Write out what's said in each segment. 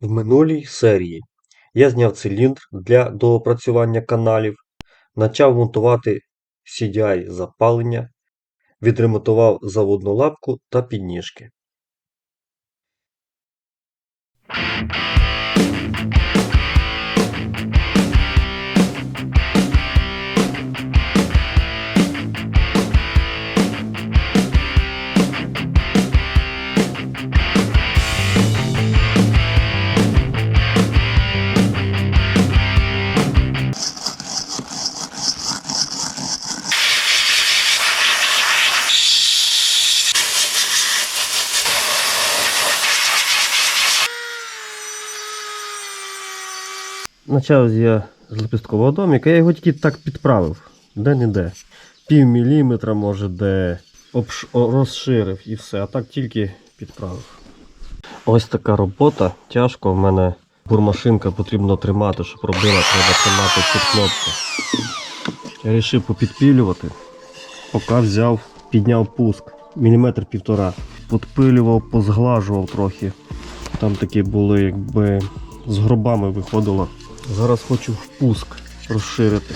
В минулій серії я зняв циліндр для доопрацювання каналів, почав монтувати CDI запалення, відремонтував заводну лапку та підніжки. Почав я з лепесткового домика, я його тільки так підправив, де-не-де. Пів міліметра, може, де обш... розширив і все, а так тільки підправив. Ось така робота. Тяжко. В мене бурмашинка потрібно тримати, щоб робила, треба тримати цю кнопку. Я вирішив попідпілювати. Поки взяв, підняв пуск. Міліметр півтора. Подпилював, позглажував трохи. Там такі були, якби з гробами виходило. Зараз хочу впуск розширити.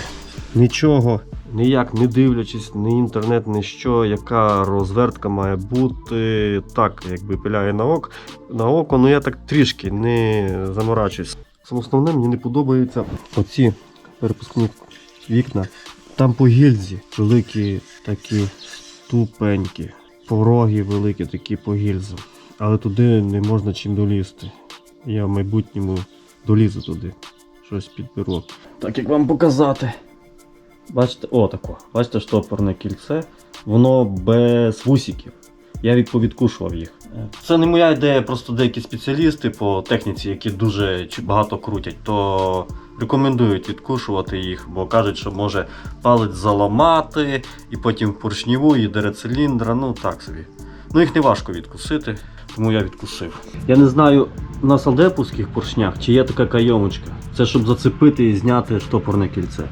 Нічого, ніяк не дивлячись, ні інтернет, ні що, яка розвертка має бути. Так, якби пиляє на око, на око, ну я так трішки не заморачуюсь. Саме основне мені не подобаються оці перепускні вікна. Там по гільзі великі такі ступеньки, пороги великі такі по гільзам. Але туди не можна чим долізти. Я в майбутньому долізу туди. Щось підберу. Так як вам показати. Бачите, о, тако. Бачите, штопорне кільце. Воно без вусиків. Я від- повідкушував їх. Це не моя ідея, просто деякі спеціалісти по техніці, які дуже багато крутять, то рекомендують відкушувати їх, бо кажуть, що може палець заламати, і потім поршніву, і дере циліндра, ну так собі. Ну їх не важко відкусити, тому я відкусив. Я не знаю на салдепівських поршнях, чи є така кайомочка. Це щоб зацепити і зняти штопорне кільце.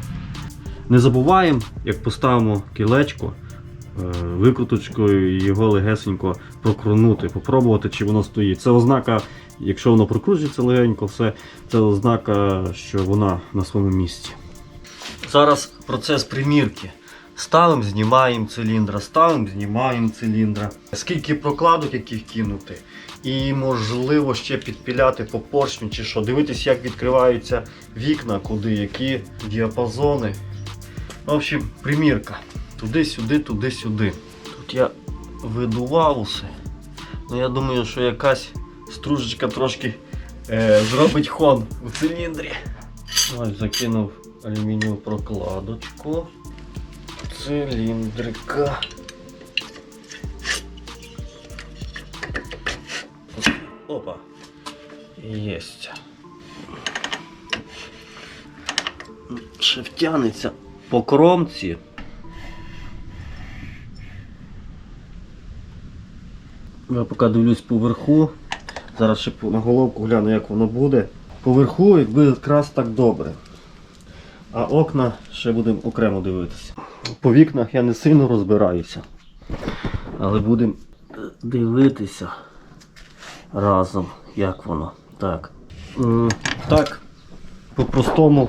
Не забуваємо, як поставимо кілечко е, викруточкою його легесенько прокрунути, попробувати, чи воно стоїть. Це ознака, якщо воно прокручується легенько, все, це ознака, що вона на своєму місці. Зараз процес примірки. Ставимо, знімаємо циліндра, ставимо, знімаємо циліндра. Скільки прокладок, яких кинути. І можливо ще підпіляти по поршню чи що. Дивитись, як відкриваються вікна, куди, які діапазони. В общем, примірка. Туди-сюди, туди-сюди. Тут я видував усе. Ну я думаю, що якась стружечка трошки е, зробить хон у циліндрі. Ось закинув алюмінієву прокладочку циліндрика. Опа. Єсть. Ще втягнеться по кромці. Я поки дивлюсь поверху. Зараз ще на головку гляну, як воно буде. Поверху, якби якраз так добре. А окна ще будемо окремо дивитися. По вікнах я не сильно розбираюся. Але будемо дивитися разом, як воно. Так. Так, по-простому.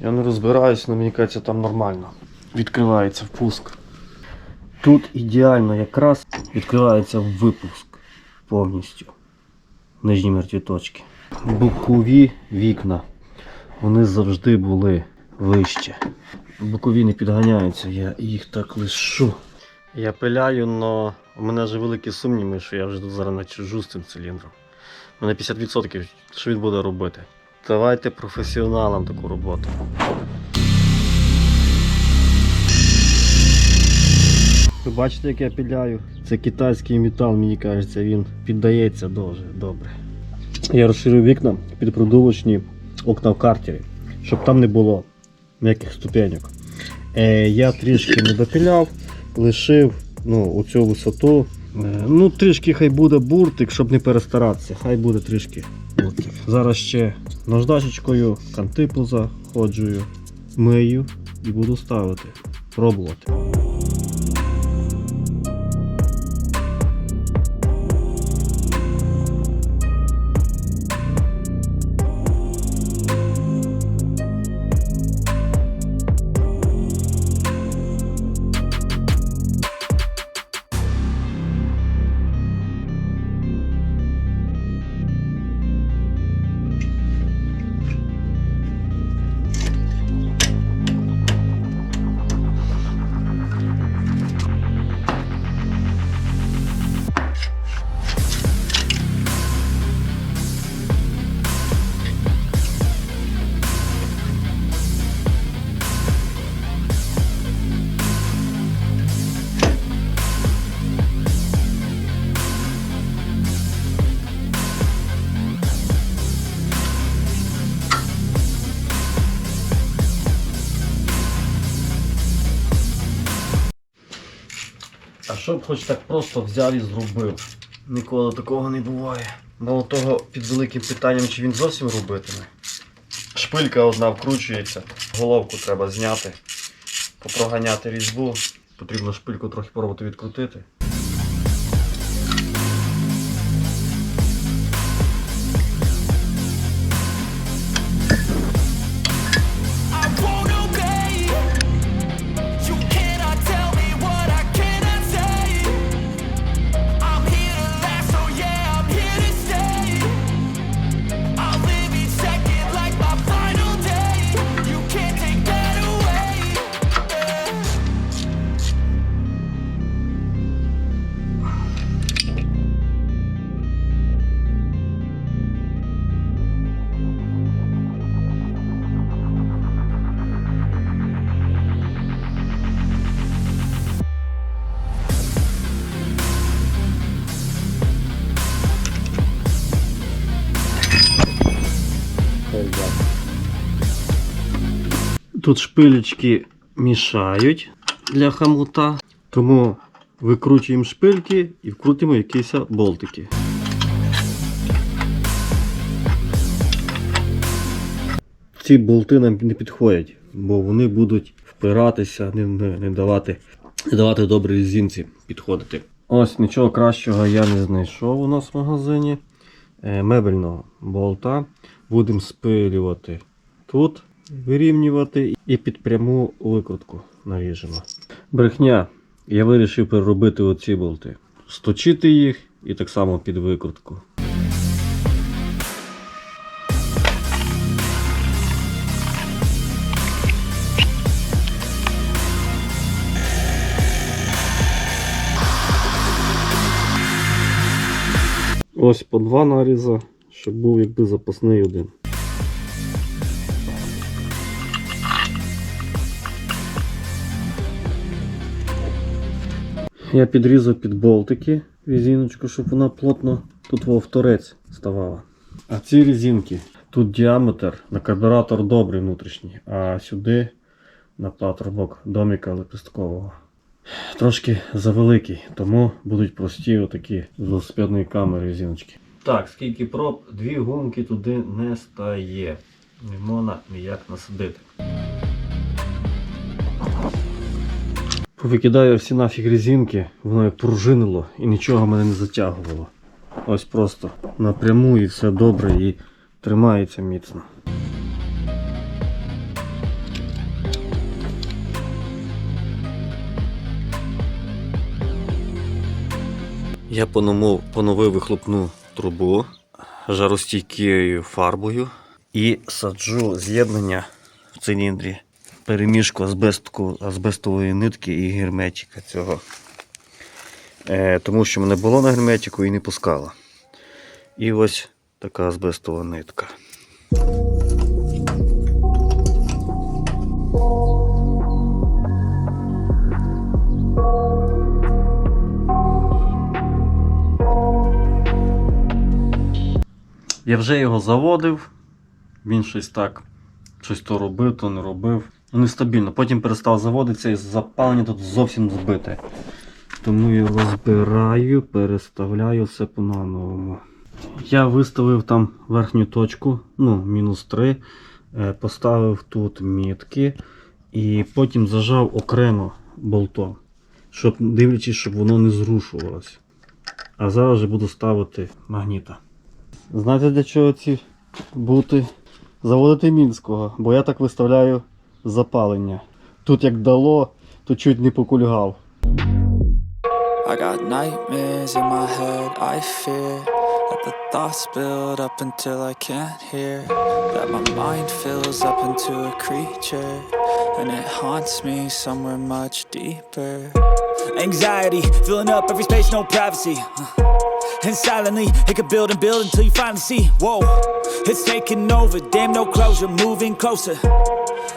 Я не розбираюсь, але мені кажеться, там нормально. Відкривається впуск. Тут ідеально якраз відкривається випуск повністю. Нижні мертві точки. Бокові вікна. Вони завжди були вище. Бокові не підганяються, я їх так лишу. Я пиляю, але у мене вже великі сумніви, що я вже тут зараз начужу з цим циліндром. У мене 50% що він буде робити. Давайте професіоналам таку роботу. Ви бачите, як я піляю? Це китайський метал, мені кажеться, він піддається дуже добре. Я розширив вікна під продувочні окна в картері, щоб там не було ніяких ступеньок. Е, я трішки не допіляв, лишив ну, оцю висоту. Е, ну, трішки хай буде буртик, щоб не перестаратися. Хай буде трішки буртик. Зараз ще наждачечкою канти позаходжую, мию і буду ставити, пробувати. Хоч так просто взяв і зробив. Ніколи такого не буває. Мало того, під великим питанням, чи він зовсім робитиме. Шпилька одна вкручується, головку треба зняти, попроганяти різьбу. Потрібно шпильку трохи пробувати відкрутити. Тут шпилечки мішають для хамута, тому викручуємо шпильки і вкрутимо якісь болтики. Ці болти нам не підходять, бо вони будуть впиратися, не, не, давати, не давати добрій резинці підходити. Ось нічого кращого я не знайшов у нас в магазині. Е, мебельного болта. Будемо спилювати тут, вирівнювати і під пряму викрутку наріжемо. Брехня. Я вирішив переробити оці болти. Сточити їх і так само під викрутку. Ось по два наріза, щоб був якби запасний один. Я підрізав під болтики резиночку, щоб вона плотно тут вовторець ставала. А ці резинки, тут діаметр на карбюратор добрий внутрішній, а сюди на патрубок доміка лепесткового. Трошки завеликий, тому будуть прості отакі велосипедної камери резиночки. Так, скільки проб, дві гумки туди не стає. Не можна ніяк насадити. Повикидаю всі нафіг резинки, воно як пружинило і нічого мене не затягувало. Ось просто напряму і все добре і тримається міцно. Я поновив, поновив вихлопну трубу жаростійкою фарбою і саджу з'єднання в циліндрі переміжку азбестку, азбестової нитки і герметика цього. Е, тому що мене було на герметику і не пускало. І ось така азбестова нитка. Я вже його заводив. Він щось так, щось то робив, то не робив. Нестабільно. Потім перестав заводитися і запалення тут зовсім збите. Тому його збираю, переставляю все по-новому. Я виставив там верхню точку, ну, мінус 3. е, Поставив тут мітки і потім зажав окремо болтом, щоб дивлячись, щоб воно не зрушувалося. А зараз вже буду ставити магніта. Знаєте для чого ці бути? Заводити мінського, бо я так виставляю запалення. Тут як дало, то чуть не покульгав. Thoughts build up until I can't hear. That my mind fills up into a creature, and it haunts me somewhere much deeper. Anxiety filling up every space, no privacy. And silently, it could build and build until you finally see. Whoa, it's taking over, damn, no closure, moving closer.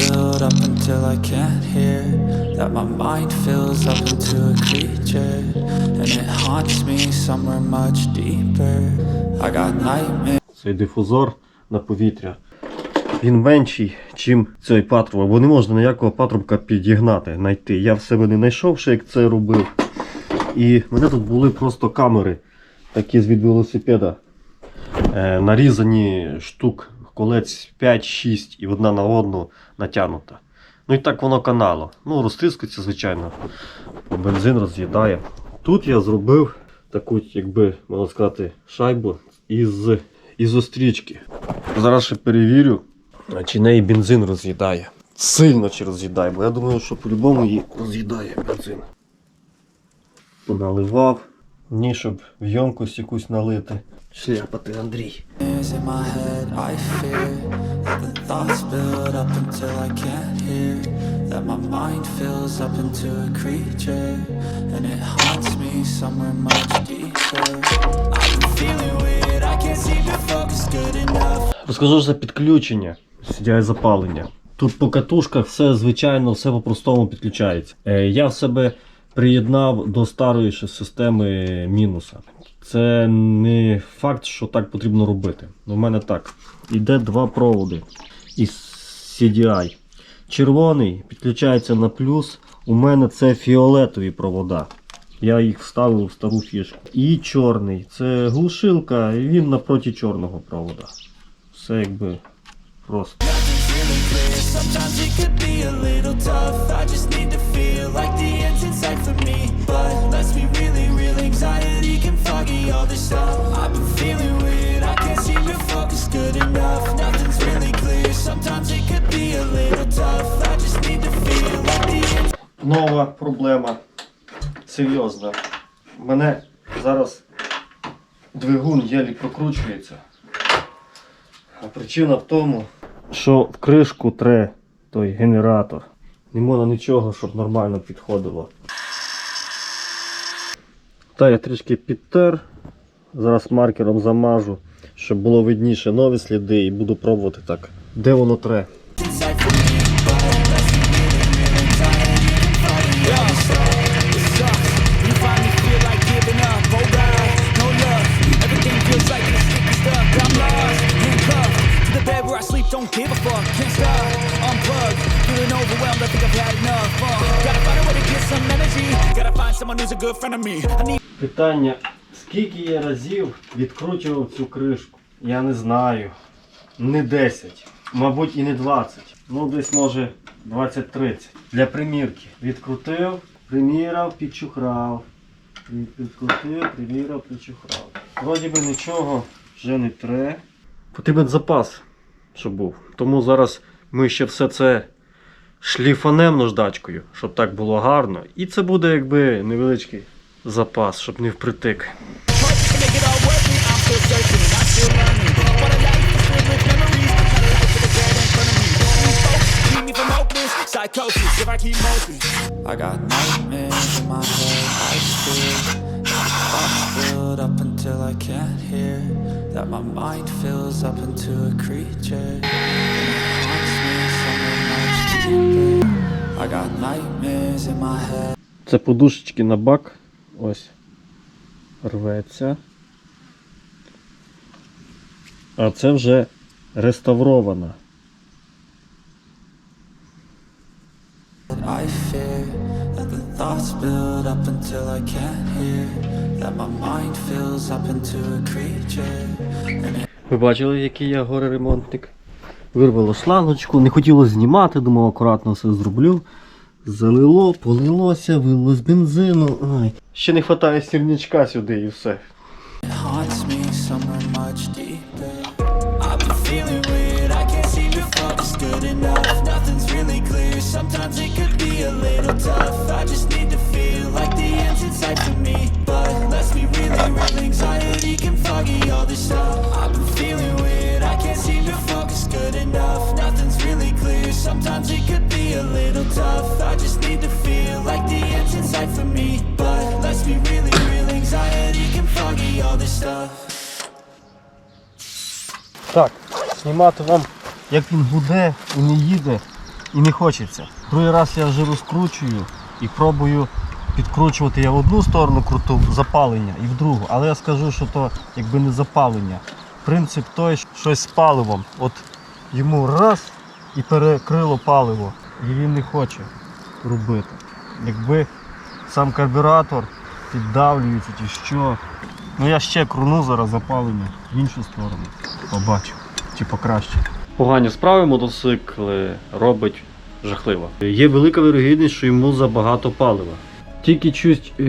build up until I can't hear. That my mind fills up into a creature. And it haunts me somewhere much deeper. I got nightmares. Цей дифузор на повітря. Він менший, ніж цей патрубок, бо не можна ніякого патрубка підігнати, знайти. Я в себе не знайшов, ще як це робив. І в мене тут були просто камери, такі з від велосипеда. Е, нарізані штук, колець 5-6 і одна на одну натягнута. Ну і так воно канало. Ну, розтріскується, звичайно. Бензин роз'їдає. Тут я зробив таку, якби можна сказати, шайбу із ізострічки. Зараз ще перевірю, чи неї бензин роз'їдає. Сильно чи роз'їдає, бо я думаю, що по-любому її роз'їдає бензин. Наливав. Ні, щоб в ємкость якусь налити. Шляпа ти, Андрій. in my head. I fear that the thoughts build up until I can't hear. That my mind fills up into a creature. And it haunts me somewhere much deeper. I've been feeling weird. I can't seem to focus good enough. Розкажу за підключення, сидя і запалення. Тут по катушках все звичайно, все по-простому підключається. Е, я в себе приєднав до старої системи мінуса. Це не факт, що так потрібно робити. У мене так. Іде два проводи із CDI. Червоний підключається на плюс. У мене це фіолетові провода. Я їх вставив в стару фішку. І чорний. Це глушилка, він напроти чорного провода. Все якби просто. Sometimes it could be a little tough. I just need to feel like the end's for me. But let's be really real, anxiety can foggy all this stuff. I've been feeling weird, I can't seem to focus good enough. Nothing's really clear, sometimes it could be a little tough. I just need to feel like the end's Нова проблема. Серйозна. Мене зараз двигун єлі прокручується. А причина в тому, що в кришку тре той генератор. Не можна нічого, щоб нормально підходило. Та я трішки підтер. Зараз маркером замажу, щоб було видніше нові сліди і буду пробувати так. Де воно тре? Oh. Uh, to get some energy. Gotta find someone who's a good friend of me. I need. Питання, скільки я разів відкручував цю кришку? Я не знаю. Не 10, мабуть і не 20. Ну десь може 20-30. Для примірки. Відкрутив, приміряв, підчухрав. Відкрутив, приміряв, підчухрав. Вроді би нічого вже не тре. Потрібен запас, щоб був. Тому зараз ми ще все це шліфанем наждачкою, щоб так було гарно. І це буде якби невеличкий запас, щоб не впритик. I got nightmares in my head. I thoughts build up until I can't hear. That my mind fills up into a creature. And it haunts me somewhere much deeper. I got nightmares in my head. Це подушечки на бак. Ось. Рветься. А це вже реставрована. I fear that the thoughts build up until I can't hear. That my mind fills up into a creature. Ви бачили, який я горе-ремонтник? Вирвало шлангочку, не хотілося знімати, думав, акуратно все зроблю. Залило, полилося, вилилось бензину. Ай. Ще не вистачає сірнячка сюди і все. haunts me somewhere much deeper. I've been feeling sometimes it could be a little tough. I just need to feel like the end's in for me. But let's be really real, anxiety can foggy all this stuff. Так, знімати вам, як він гуде і не їде, і не хочеться. Другий раз я вже розкручую і пробую підкручувати я в одну сторону круту запалення і в другу. Але я скажу, що то якби не запалення. Принцип той, що щось з паливом. От йому раз і перекрило паливо. І він не хоче робити. Якби сам карбюратор піддавлюється чи що. Ну я ще круну зараз запалення в іншу сторону. Побачу, чи покраще. Погані справи мотоцикли робить жахливо. Є велика вірогідність, що йому забагато палива. Тільки чуть е,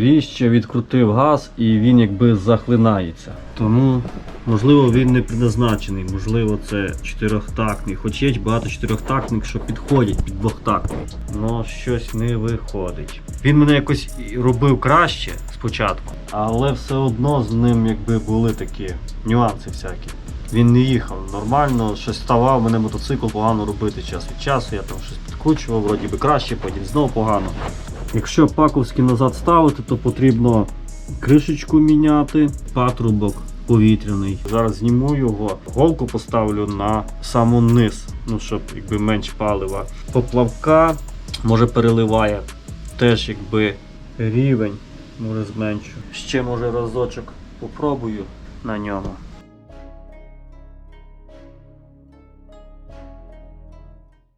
ріжче відкрутив газ і він якби захлинається. Тому, можливо, він не предназначений, можливо, це чотирьохтактний. Хоч є багато чотирьохтактних, що підходять під двохтактний. Ну, щось не виходить. Він мене якось робив краще спочатку, але все одно з ним якби були такі нюанси всякі. Він не їхав нормально, щось ставав, мене мотоцикл погано робити час від часу. Я там щось підкручував, вроді би краще, потім знову погано. Якщо паковський назад ставити, то потрібно кришечку міняти, патрубок повітряний. Зараз зніму його, голку поставлю на саму низ, ну щоб якби менш палива. Поплавка може переливає, теж якби рівень може зменшу. Ще може разочок попробую на ньому.